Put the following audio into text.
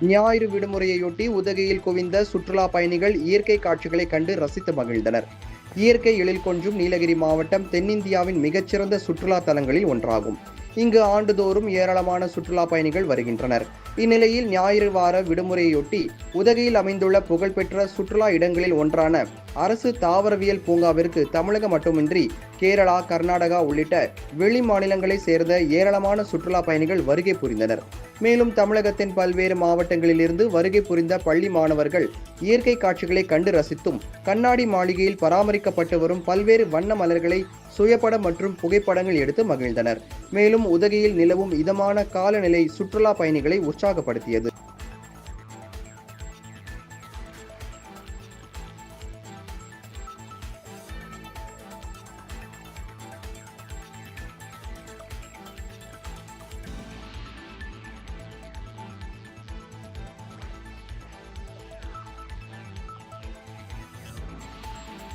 ஞாயிறு விடுமுறையொட்டி உதகையில் குவிந்த சுற்றுலா பயணிகள் இயற்கை காட்சிகளை கண்டு ரசித்து மகிழ்ந்தனர். இயற்கை எழில் கொஞ்சும் நீலகிரி மாவட்டம் தென்னிந்தியாவின் மிகச்சிறந்த சுற்றுலா தலங்களில் ஒன்றாகும். இங்கு ஆண்டுதோறும் ஏராளமான சுற்றுலா பயணிகள் வருகின்றனர். இந்நிலையில் ஞாயிறு வார விடுமுறையொட்டி உதகையில் அமைந்துள்ள புகழ்பெற்ற சுற்றுலா இடங்களில் ஒன்றான அரசு தாவரவியல் பூங்காவிற்கு தமிழகம் மட்டுமின்றி கேரளா கர்நாடகா உள்ளிட்ட வெளி மாநிலங்களைச் சேர்ந்த ஏராளமான சுற்றுலா பயணிகள் வருகை புரிந்தனர். மேலும் தமிழகத்தின் பல்வேறு மாவட்டங்களிலிருந்து வருகை புரிந்த பள்ளி மாணவர்கள் இயற்கை காட்சிகளை கண்டு ரசித்தும் கண்ணாடி மாளிகையில் பராமரிக்கப்பட்டு வரும் பல்வேறு வண்ண மலர்களை சுயப்படம் மற்றும் புகைப்படங்கள் எடுத்து மகிழ்ந்தனர். மேலும் உதகையில் நிலவும் இதமான காலநிலை சுற்றுலா பயணிகளை உற்சாகப்படுத்தியது.